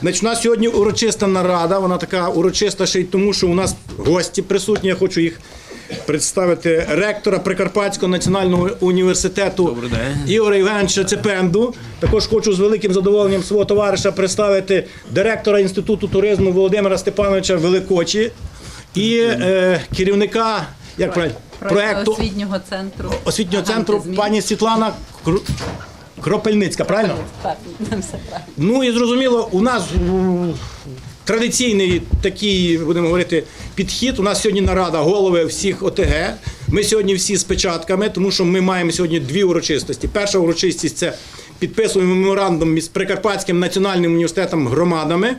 Значить, у нас сьогодні урочиста нарада. Вона така урочиста ще й тому, що у нас гості присутні. Я хочу їх представити ректора Прикарпатського національного університету Ігоря Євгеновича Цепенду. Також хочу з великим задоволенням свого товариша представити директора Інституту туризму Володимира Степановича Великочі і е, керівника як правильно, проекту освітнього центру. освітнього центру пані Світлана Кру- Кропельницька. Правильно? Так, все правильно. Ну і зрозуміло, у нас м, традиційний такий, будемо говорити, підхід. У нас сьогодні нарада голови всіх ОТГ. Ми сьогодні всі з печатками, тому що ми маємо сьогодні дві урочистості. Перша урочистість це підписуємо меморандум між Прикарпатським національним університетом громадами.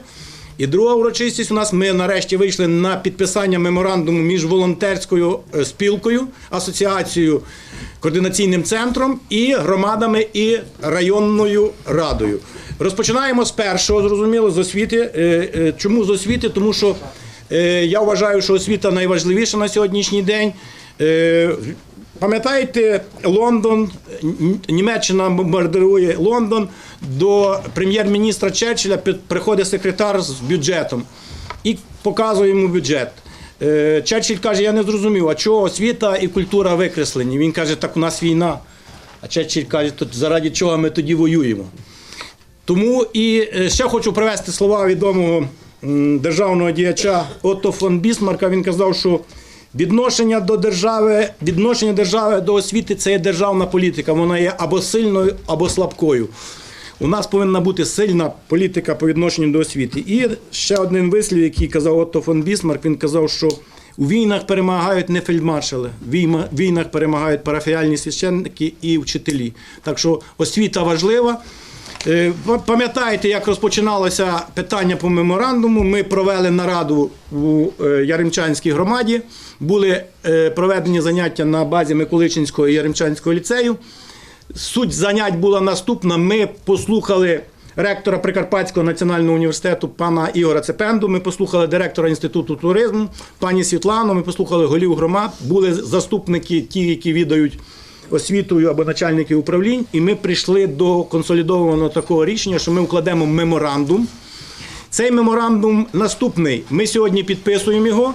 І друга урочистість у нас ми нарешті вийшли на підписання меморандуму між волонтерською е, спілкою, асоціацією, координаційним центром і громадами і районною радою. Розпочинаємо з першого, зрозуміло, з освіти. Е, е, Чому з освіти? Тому що я вважаю, що освіта найважливіша на сьогоднішній день. Пам'ятаєте, Лондон, Німеччина бомбардирує Лондон. До прем'єр-міністра Черчилля приходить секретар з бюджетом і показує йому бюджет. Е, Черчилль каже: Я не зрозумів, а чого освіта і культура викреслені? Він каже, так у нас війна. А Черчилль каже, заради чого ми тоді воюємо? Тому і е, ще хочу привести слова відомого державного діяча Отто фон Бісмарка. Він казав, що відношення до держави, відношення держави до освіти це є державна політика. Вона є або сильною, або слабкою. У нас повинна бути сильна політика по відношенню до освіти. І ще один вислів, який казав Отто фон Бісмарк, він казав, що у війнах перемагають не фельдмаршали, в війнах перемагають парафіальні священники і вчителі. Так що освіта важлива. Е, Пам'ятаєте, як розпочиналося питання по меморандуму? Ми провели нараду у е, Яремчанській громаді. Були е, проведені заняття на базі Миколичинського і Яремчанського ліцею. Суть занять була наступна. Ми послухали ректора Прикарпатського національного університету пана Ігора Цепенду. Ми послухали директора інституту туризму, пані Світлану. Ми послухали голів громад. Були заступники, ті, які відають освітою або начальники управлінь. І ми прийшли до консолідованого такого рішення, що ми вкладемо меморандум. Цей меморандум наступний. Ми сьогодні підписуємо його.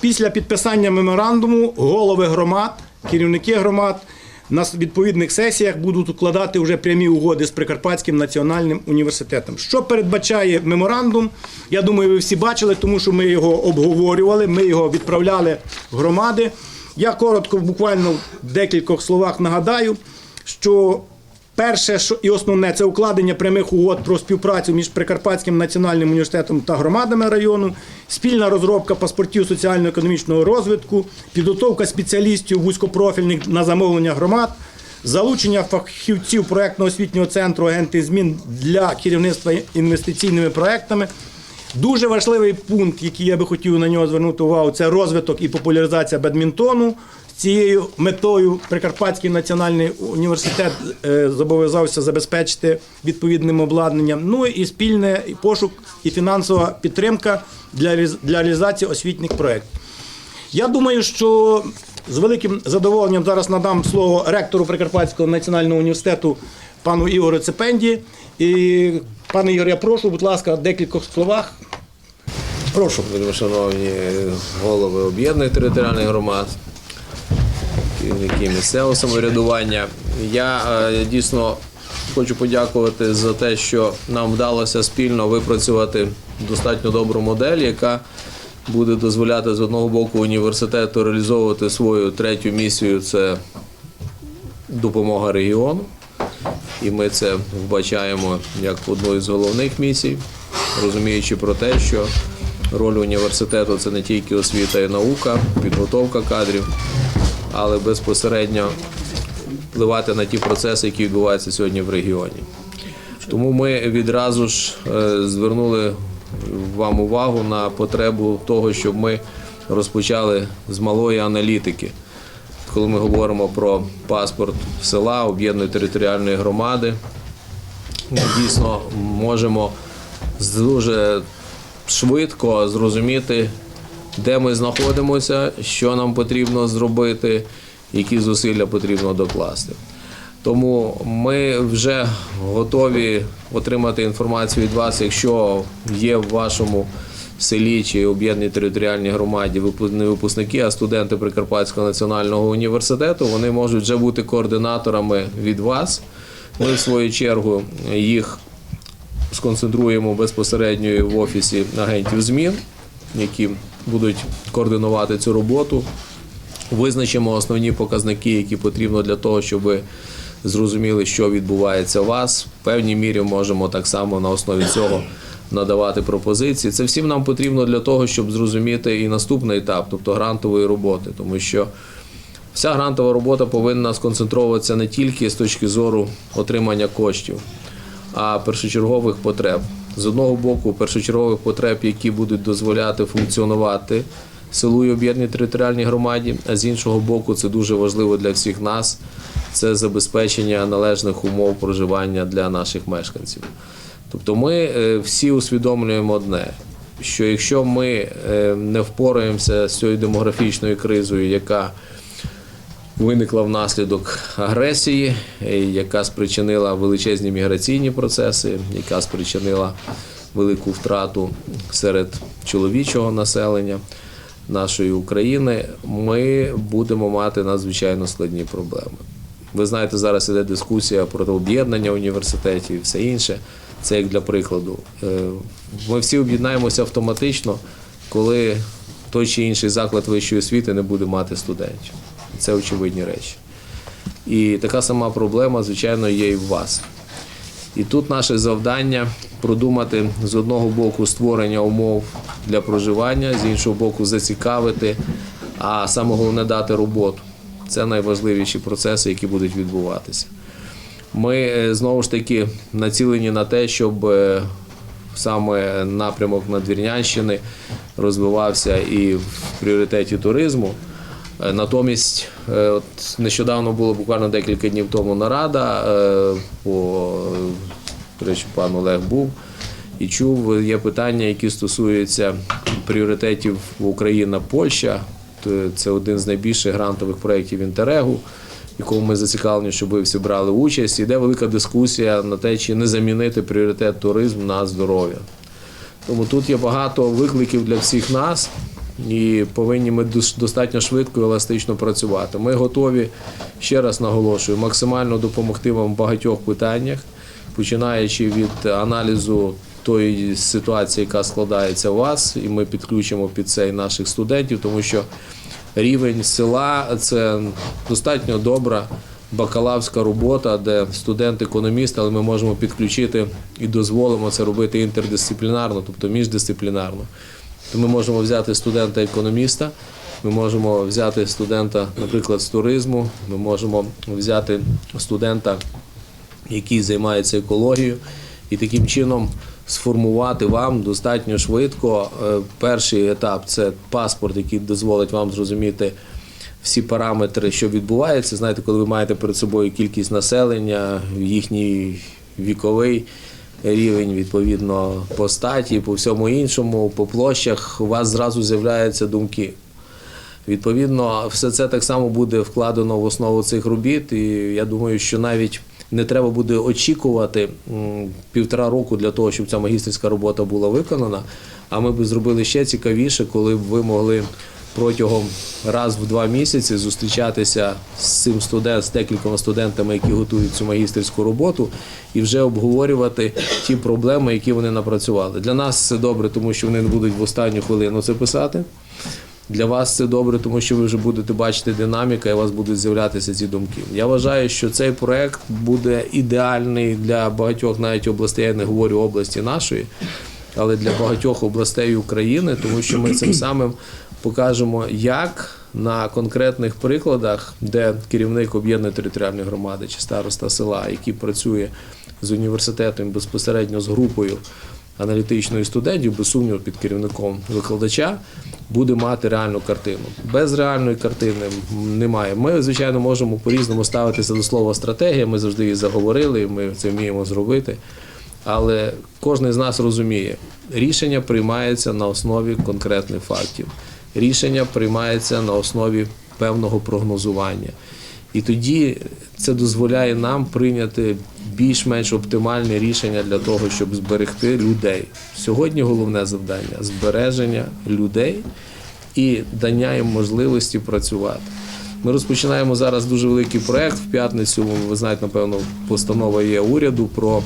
Після підписання меморандуму голови громад, керівники громад на відповідних сесіях будуть укладати вже прямі угоди з Прикарпатським національним університетом. Що передбачає меморандум? Я думаю, ви всі бачили, тому що ми його обговорювали, ми його відправляли в громади. Я коротко, буквально в декількох словах нагадаю, що Перше що і основне це укладення прямих угод про співпрацю між Прикарпатським національним університетом та громадами району, спільна розробка паспортів соціально-економічного розвитку, підготовка спеціалістів вузькопрофільних на замовлення громад, залучення фахівців проєктно-освітнього центру агенти змін для керівництва інвестиційними проектами. Дуже важливий пункт, який я би хотів на нього звернути увагу, це розвиток і популяризація бадмінтону. Цією метою Прикарпатський національний університет е, зобов'язався забезпечити відповідним обладнанням. Ну і спільне пошук і фінансова підтримка для реалізації освітніх проєктів. Я думаю, що з великим задоволенням зараз надам слово ректору Прикарпатського національного університету пану Ігорю Цепенді. І пане Ігор, я прошу, будь ласка, в декількох словах. Прошу. Шановні голови об'єднаних територіальних громад, керівники місцевого самоврядування. Я е, дійсно хочу подякувати за те, що нам вдалося спільно випрацювати достатньо добру модель, яка буде дозволяти з одного боку університету реалізовувати свою третю місію це допомога регіону. І ми це вбачаємо як одну із головних місій, розуміючи про те, що роль університету це не тільки освіта і наука, підготовка кадрів, але безпосередньо впливати на ті процеси, які відбуваються сьогодні в регіоні. Тому ми відразу ж е, звернули вам увагу на потребу того, щоб ми розпочали з малої аналітики. Коли ми говоримо про паспорт села, об'єднаної територіальної громади, ми дійсно можемо з- дуже швидко зрозуміти, де ми знаходимося, що нам потрібно зробити, які зусилля потрібно докласти. Тому ми вже готові отримати інформацію від вас, якщо є в вашому селі чи об'єднаній територіальній громаді не випускники, а студенти Прикарпатського національного університету. Вони можуть вже бути координаторами від вас. Ми, в свою чергу, їх сконцентруємо безпосередньо в офісі агентів змін, які будуть координувати цю роботу. Визначимо основні показники, які потрібно для того, щоб ви зрозуміли, що відбувається у вас. В певній мірі можемо так само на основі цього надавати пропозиції. Це всім нам потрібно для того, щоб зрозуміти і наступний етап, тобто грантової роботи, тому що вся грантова робота повинна сконцентруватися не тільки з точки зору отримання коштів, а першочергових потреб. З одного боку, першочергових потреб, які будуть дозволяти функціонувати селу і об'єднаній територіальній громаді, а з іншого боку, це дуже важливо для всіх нас. Це забезпечення належних умов проживання для наших мешканців. Тобто ми е, всі усвідомлюємо одне, що якщо ми е, не впораємося з цією демографічною кризою, яка виникла внаслідок агресії, е, яка спричинила величезні міграційні процеси, яка спричинила велику втрату серед чоловічого населення нашої України, ми будемо мати надзвичайно складні проблеми. Ви знаєте, зараз іде дискусія про об'єднання університетів і все інше. Це як для прикладу. Е, Ми всі об'єднаємося автоматично, коли той чи інший заклад вищої освіти не буде мати студентів. Це очевидні речі. І така сама проблема, звичайно, є і в вас. І тут наше завдання продумати з одного боку створення умов для проживання, з іншого боку, зацікавити, а саме головне дати роботу. Це найважливіші процеси, які будуть відбуватися. Ми е, знову ж таки націлені на те, щоб е, саме напрямок Надвірнянщини розвивався і в пріоритеті туризму. Е, Натомість, е, от нещодавно було буквально декілька днів тому нарада е, по речі, пан Олег був і чув, є питання, які стосуються пріоритетів Україна-Польща. Це один з найбільших грантових проєктів Інтерегу, якому ми зацікавлені, щоб ви всі брали участь. Іде велика дискусія на те, чи не замінити пріоритет туризм на здоров'я. Тому тут є багато викликів для всіх нас, і повинні ми достатньо швидко і еластично працювати. Ми готові, ще раз наголошую, максимально допомогти вам в багатьох питаннях, починаючи від аналізу тої ситуації, яка складається у вас, і ми підключимо під це і наших студентів, тому що рівень села це достатньо добра бакалаврська робота, де студент-економіст, але ми можемо підключити і дозволимо це робити інтердисциплінарно, тобто міждисциплінарно. То ми можемо взяти студента-економіста, ми можемо взяти студента, наприклад, з туризму, ми можемо взяти студента, який займається екологією, і таким чином сформувати вам достатньо швидко. е, Перший етап це паспорт, який дозволить вам зрозуміти всі параметри, що відбувається. Знаєте, коли ви маєте перед собою кількість населення, їхній віковий рівень, відповідно, по статі, по всьому іншому, по площах, у вас зразу з'являються думки. Відповідно, все це так само буде вкладено в основу цих робіт, і я думаю, що навіть не треба буде очікувати півтора року для того, щоб ця магістерська робота була виконана. А ми б зробили ще цікавіше, коли б ви могли протягом раз в два місяці зустрічатися з цим студент, з декількома студентами, які готують цю магістерську роботу, і вже обговорювати ті проблеми, які вони напрацювали. Для нас це добре, тому що вони не будуть в останню хвилину це писати. Для вас це добре, тому що ви вже будете бачити динаміка і у вас будуть з'являтися ці думки. Я вважаю, що цей проект буде ідеальний для багатьох навіть областей. Я не говорю області нашої, але для багатьох областей України, тому що ми цим самим покажемо, як на конкретних прикладах, де керівник об'єднаної територіальної громади чи староста села, який працює з університетом безпосередньо з групою аналітичної студентів, без сумніву, під керівником викладача, буде мати реальну картину. Без реальної картини немає. Ми, звичайно, можемо по-різному ставитися до слова стратегія. Ми завжди її заговорили, ми це вміємо зробити. Але кожен з нас розуміє, рішення приймається на основі конкретних фактів. Рішення приймається на основі певного прогнозування. І тоді це дозволяє нам прийняти більш-менш оптимальне рішення для того, щоб зберегти людей. Сьогодні головне завдання збереження людей і дання їм можливості працювати. Ми розпочинаємо зараз дуже великий проект. В п'ятницю ви знаєте, напевно, постанова є уряду про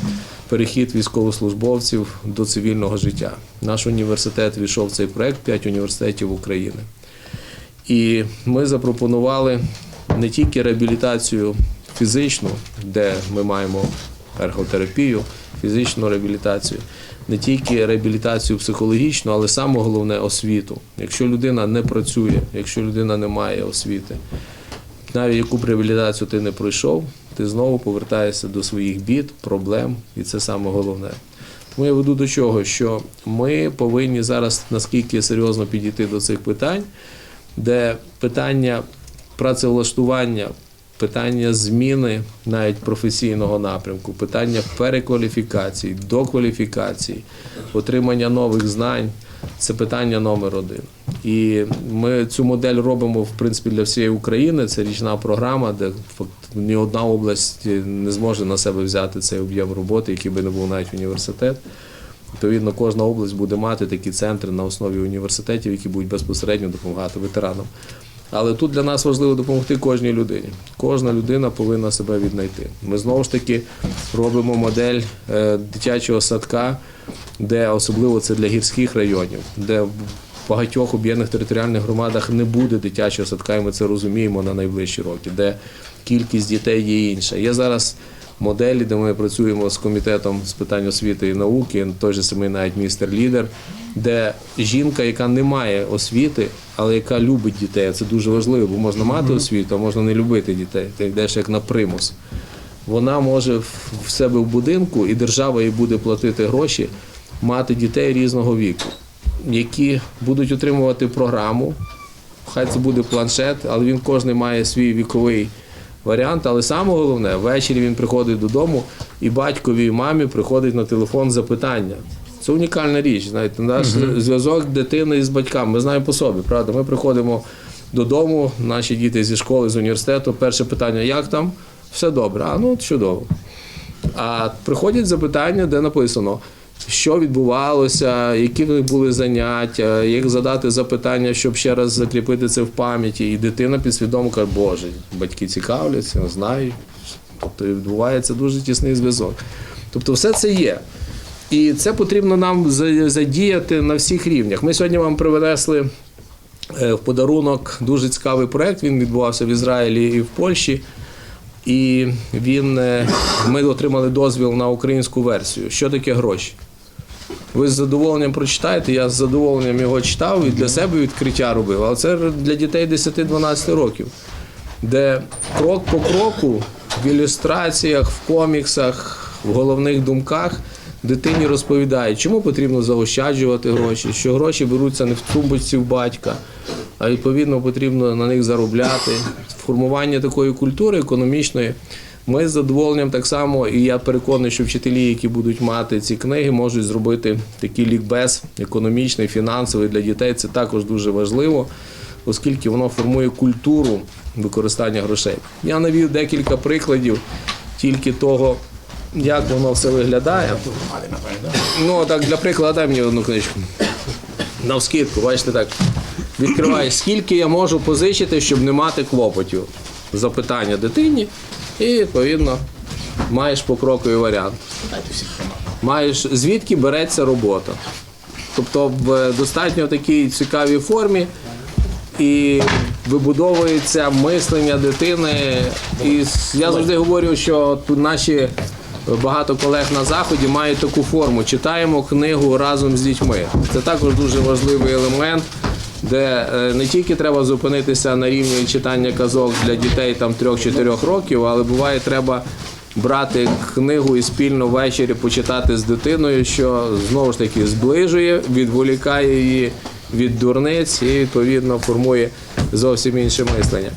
перехід військовослужбовців до цивільного життя. Наш університет війшов в цей проект, п'ять університетів України. І ми запропонували не тільки реабілітацію фізичну, де ми маємо ерготерапію, фізичну реабілітацію, не тільки реабілітацію психологічну, але саме головне освіту. Якщо людина не працює, якщо людина не має освіти, навіть яку б реабілітацію ти не пройшов, ти знову повертаєшся до своїх бід, проблем, і це саме головне. Тому я веду до чого, що ми повинні зараз наскільки серйозно підійти до цих питань, де питання працевлаштування, питання зміни навіть професійного напрямку, питання перекваліфікації, докваліфікації, отримання нових знань це питання номер один. І ми цю модель робимо в принципі для всієї України. Це річна програма, де ні одна область не зможе на себе взяти цей об'єм роботи, який би не був навіть університет. Відповідно, кожна область буде мати такі центри на основі університетів, які будуть безпосередньо допомагати ветеранам. Але тут для нас важливо допомогти кожній людині. Кожна людина повинна себе віднайти. Ми знову ж таки робимо модель е, дитячого садка, де особливо це для гірських районів, де багатьох об'єднаних територіальних громадах не буде дитячого садка, і ми це розуміємо на найближчі роки, де кількість дітей є інша. Є зараз моделі, де ми працюємо з комітетом з питань освіти і науки, той же самий навіть містер лідер, де жінка, яка не має освіти, але яка любить дітей. Це дуже важливо, бо можна мати освіту, а можна не любити дітей. Ти йдеш як на примус. Вона може в себе в будинку, і держава їй буде платити гроші, мати дітей різного віку, які будуть отримувати програму. Хай це буде планшет, але він кожен має свій віковий варіант. Але саме головне, ввечері він приходить додому, і батькові і мамі приходить на телефон запитання. Це унікальна річ. Знаєте, наш зв'язок дитини з батьками. Ми знаємо по собі, правда. Ми приходимо додому, наші діти зі школи, з університету. Перше питання: як там? Все добре. А ну чудово. А приходять запитання, де написано, що відбувалося, які в них були заняття, як задати запитання, щоб ще раз закріпити це в пам'яті. І дитина підсвідомо каже, Боже, батьки цікавляться, знають. Тобто відбувається дуже тісний зв'язок. Тобто, все це є. І це потрібно нам задіяти на всіх рівнях. Ми сьогодні вам привезли е, в подарунок дуже цікавий проект. Він відбувався в Ізраїлі і в Польщі. І він, е, ми отримали дозвіл на українську версію. Що таке гроші? Ви з задоволенням прочитаєте, я з задоволенням його читав і для себе відкриття робив. Але це для дітей 10-12 років, де крок по кроку в ілюстраціях, в коміксах, в головних думках дитині розповідають, чому потрібно заощаджувати гроші, що гроші беруться не в тумбочці в батька, а відповідно потрібно на них заробляти. Формування такої культури економічної. Ми з задоволенням так само, і я переконаний, що вчителі, які будуть мати ці книги, можуть зробити такий лікбез економічний, фінансовий для дітей. Це також дуже важливо, оскільки воно формує культуру використання грошей. Я навів декілька прикладів тільки того, як воно все виглядає. Ну, так, для прикладу, дай мені одну книжку. Навскидку, бачите так. Відкриваєш, скільки я можу позичити, щоб не мати клопотів. Запитання дитині, і відповідно маєш покроковий варіант. Маєш звідки береться робота. Тобто в достатньо такій цікавій формі і вибудовується мислення дитини. І я завжди говорю, що тут наші багато колег на заході мають таку форму. Читаємо книгу разом з дітьми. Це також дуже важливий елемент. Де е, не тільки треба зупинитися на рівні читання казок для дітей там 3-4 років, але буває треба брати книгу і спільно ввечері почитати з дитиною, що знову ж таки зближує, відволікає її від дурниць і відповідно формує зовсім інше мислення.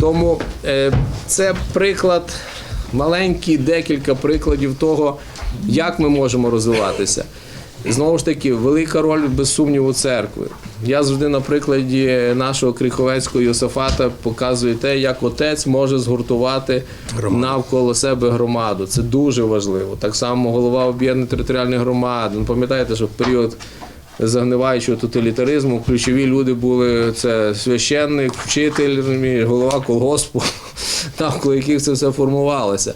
Тому е, це приклад, маленький, декілька прикладів того, як ми можемо розвиватися. Знову ж таки, велика роль без сумніву церкви. Я завжди на прикладі нашого Криховецького Йосифата показую те, як отець може згуртувати навколо себе громаду. Це дуже важливо. Так само голова об'єднаної територіальної громади. Ну, пам'ятаєте, що в період загниваючого тоталітаризму ключові люди були це священник, вчитель, голова колгоспу, навколо яких це все формувалося.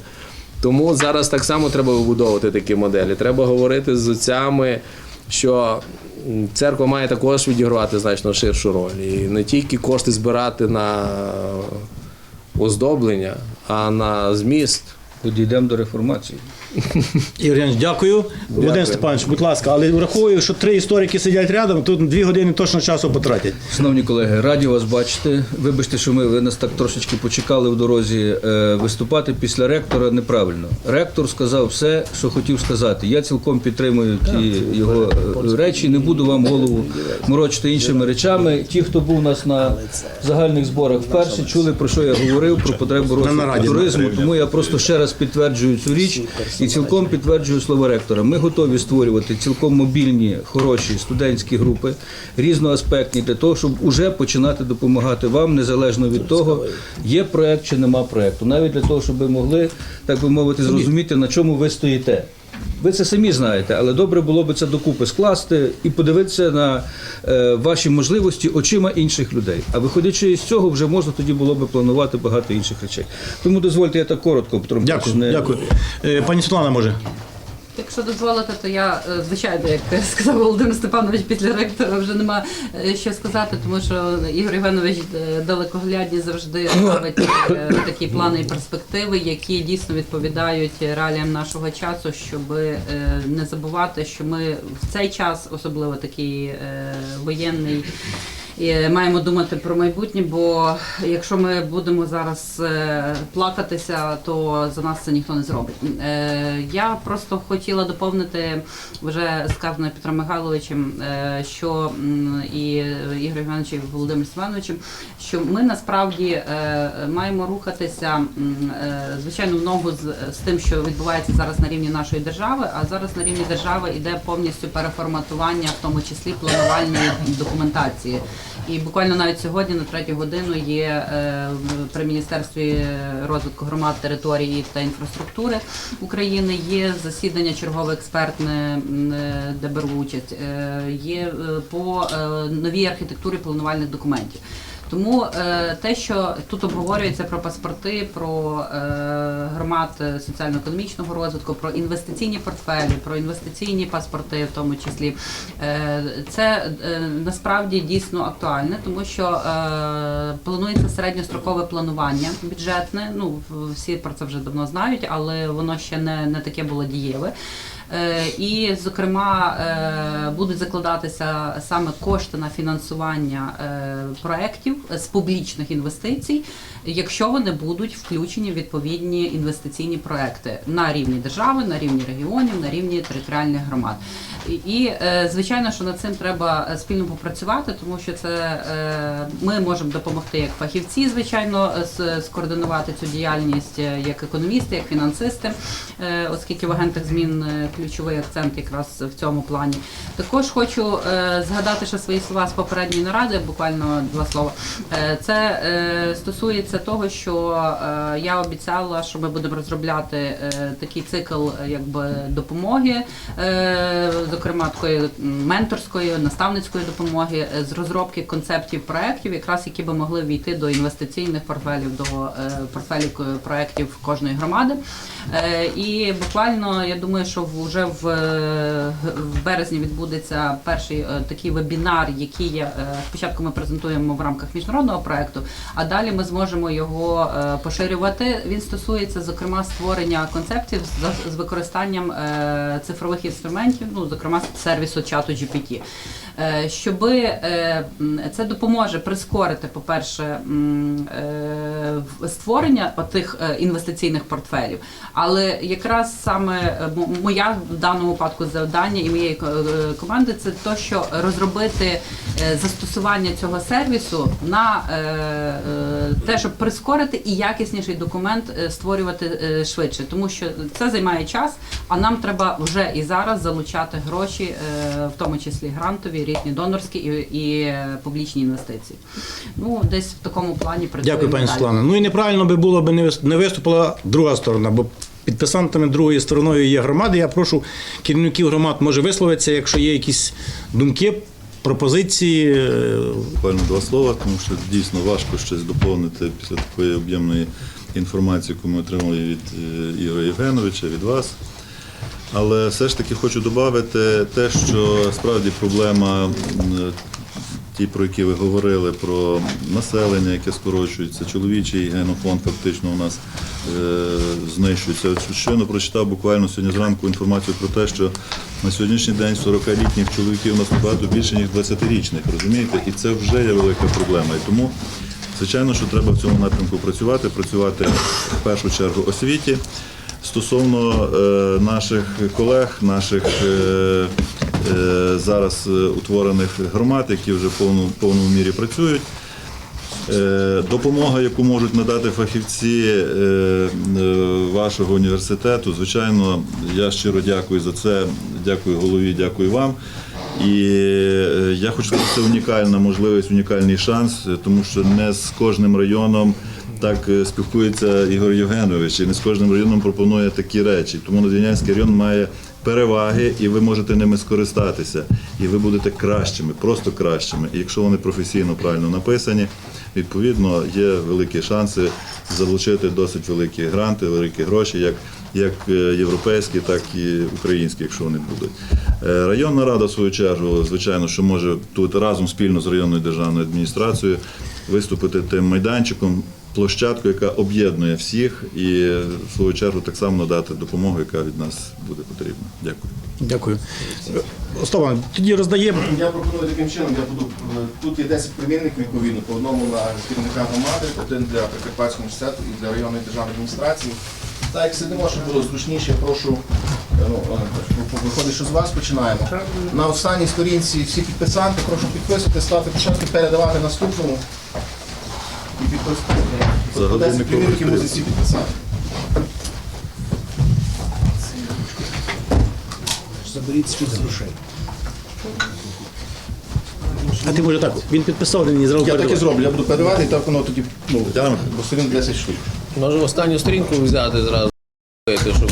Тому зараз так само треба вибудовувати такі моделі. Треба говорити з отцями, що церква має також відігравати значно ширшу роль. І не тільки кошти збирати на оздоблення, а на зміст. Підійдемо до реформації. Ігор Янович, дякую. Володимир Степанович, будь ласка, але враховую, що три історики сидять рядом, тут дві години точно часу потратять. Шановні колеги, раді вас бачити. Вибачте, що ми ви нас так трошечки почекали в дорозі е, виступати після ректора неправильно. Ректор сказав все, що хотів сказати. Я цілком підтримую ті його е, речі. Не буду вам голову морочити іншими речами. Ті, хто був у нас на загальних зборах вперше, чули про що я говорив, про потребу розвитку туризму. Тому я просто ще раз підтверджую цю річ і цілком підтверджую слова ректора. Ми готові створювати цілком мобільні, хороші студентські групи, різноаспектні, для того, щоб уже починати допомагати вам, незалежно від того, є проект чи нема проекту. Навіть для того, щоб ви могли, так би мовити, зрозуміти, на чому ви стоїте. Ви це самі знаєте, але добре було б це докупи скласти і подивитися на е, ваші можливості очима інших людей. А виходячи з цього, вже можна тоді було б планувати багато інших речей. Тому дозвольте, я так коротко, Петро Дякую, не- дякую. Е, Пані Світлана, може. Якщо дозволите, то я е, звичайно, як сказав Володимир Степанович після ректора, вже нема е, що сказати, тому що Ігор Іванович е, далекоглядні завжди ставить такі плани і перспективи, які дійсно відповідають реаліям нашого часу, щоб не забувати, що ми в цей час, особливо такий воєнний. Маємо думати про майбутнє, бо якщо ми будемо зараз е, плакатися, то за нас це ніхто не зробить. Е, Я просто хотіла доповнити вже сказане Петром Михайловичем, е, що і Ігор Івановичем і Володимиром Семеновичем, що ми насправді маємо рухатися звичайно в ногу з, тим, що відбувається зараз на рівні нашої держави. А зараз на рівні держави йде повністю переформатування, в тому числі планувальної документації. І буквально навіть сьогодні на третю годину є е, при міністерстві розвитку громад, території та інфраструктури України. Є засідання чергове експертне, е, де беру участь. Е, Є по новій архітектурі планувальних документів. Тому е, те, що тут обговорюється про паспорти, про е, громад е, соціально-економічного розвитку, про інвестиційні портфелі, про інвестиційні паспорти, в тому числі, це насправді дійсно актуальне, тому що планується середньострокове планування бюджетне. Ну всі про це вже давно знають, але воно ще не, не таке було дієве. Е, І, зокрема, е, будуть закладатися саме кошти на фінансування е, проєктів з публічних інвестицій, якщо вони будуть включені в відповідні інвестиційні проекти на рівні держави, на рівні регіонів, на рівні територіальних громад. І, звичайно, що над цим треба спільно попрацювати, тому що це ми можемо допомогти як фахівці, звичайно, скоординувати цю діяльність як економісти, як фінансисти, оскільки в агентах змін ключовий акцент якраз в цьому плані. Також хочу е, згадати ще свої слова з попередньої наради, буквально два слова. Е, Це е, стосується того, що я обіцяла, що ми будемо розробляти такий цикл якби допомоги, зокрема такої менторської, наставницької допомоги з розробки концептів проєктів, якраз які би могли війти до інвестиційних портфелів, до портфелів проєктів кожної громади. І буквально я думаю, що вже в, е, в березні відбудеться перший е, такий вебінар, який я спочатку ми презентуємо в рамках міжнародного проекту, а далі ми зможемо його е, поширювати. Він стосується зокрема створення концептів з, використанням е, цифрових інструментів, ну зокрема сервісу чату GPT. Е, Щоби е, це допоможе прискорити, по-перше, е, створення тих інвестиційних портфелів. Але якраз саме моя в даному випадку завдання і моєї команди це то, що розробити застосування цього сервісу на те, щоб прискорити і якісніший документ створювати швидше, тому що це займає час, а нам треба вже і зараз залучати гроші, в тому числі грантові, різні донорські і, і публічні інвестиції. Ну, десь в такому плані працюємо Дякую, пані. Світлана. Ну і неправильно би було б не виступила друга сторона, бо підписантами другою стороною є громади. Я прошу керівників громад може висловитися, якщо є якісь думки, пропозиції. Буквально два слова, тому що дійсно важко щось доповнити після такої об'ємної інформації, яку ми отримали від е, Ігоря Євгеновича, від вас. Але все ж таки хочу додати те, що справді проблема, ті, про які ви говорили, про населення, яке скорочується, чоловічий генофонд фактично у нас е, знищується. Щойно прочитав буквально сьогодні зранку інформацію про те, що на сьогоднішній день 40-літніх чоловіків у нас набагато більше, ніж 20-річних, розумієте? І це вже є велика проблема. І тому, звичайно, що треба в цьому напрямку працювати, працювати в першу чергу освіті. Стосовно е, наших колег, наших е, е, зараз утворених громад, які вже в повну, повному мірі працюють. Допомога, яку можуть надати фахівці вашого університету, звичайно, я щиро дякую за це. Дякую голові, дякую вам. І я хочу сказати, це унікальна можливість, унікальний шанс, тому що не з кожним районом так е, спілкується Ігор Євгенович, і не з кожним районом пропонує такі речі. Тому Надвірнянський район має переваги, і ви можете ними скористатися. І ви будете кращими, просто кращими. І якщо вони професійно правильно написані, відповідно є великі шанси залучити досить великі гранти, великі гроші, як, як е, європейські, так і українські, якщо вони будуть. Е, Районна рада, в свою чергу, звичайно, що може тут разом спільно з районною державною адміністрацією виступити тим майданчиком, площадкою, яка об'єднує всіх, і в свою чергу так само надати допомогу, яка від нас буде потрібна. Дякую. Дякую. Остава, тоді роздаємо. Я пропоную таким чином, я буду е, тут є 10 примірників відповідно, по одному на керівника громади, один для Прикарпатського університету і для районної державної адміністрації. Так як сидимо, щоб було зручніше, прошу, е, ну, е, виходить, що з вас починаємо. На останній сторінці всі підписанти, прошу підписувати, ставити початки, передавати наступному. І підписувати. За По 10 годинником примірників розкрили. мусить всі. А ти може так, він підписав, він і зразу Я так і передавав. зроблю, я буду передавати, і так воно тоді, ну, бо сторін 10 штук. Може останню сторінку взяти зразу, щоб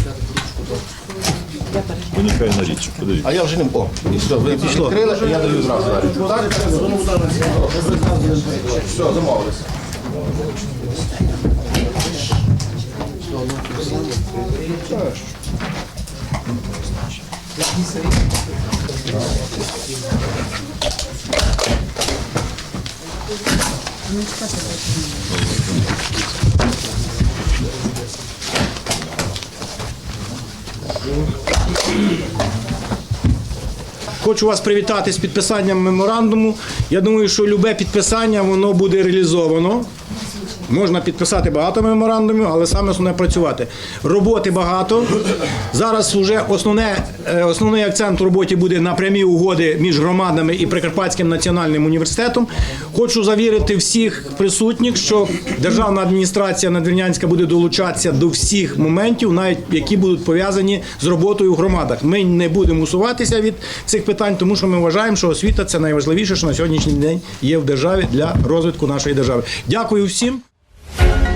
Унікальна річ. Подивіться. А я вже не о, і все, ви відкрили, я даю зразу. Все, замовилися. And it's kind of like Хочу вас привітати з підписанням меморандуму. Я думаю, що любе підписання воно буде реалізовано. Можна підписати багато меморандумів, але саме основне працювати. Роботи багато. Зараз вже основне, е, основний акцент у роботі буде на прямі угоди між громадами і Прикарпатським національним університетом. Хочу завірити всіх присутніх, що державна адміністрація Надвірнянська буде долучатися до всіх моментів, навіть які будуть пов'язані з роботою в громадах. Ми не будемо усуватися від цих питань, тому що ми вважаємо, що освіта це найважливіше, що на сьогоднішній день є в державі для розвитку нашої держави. Дякую всім. Thank you.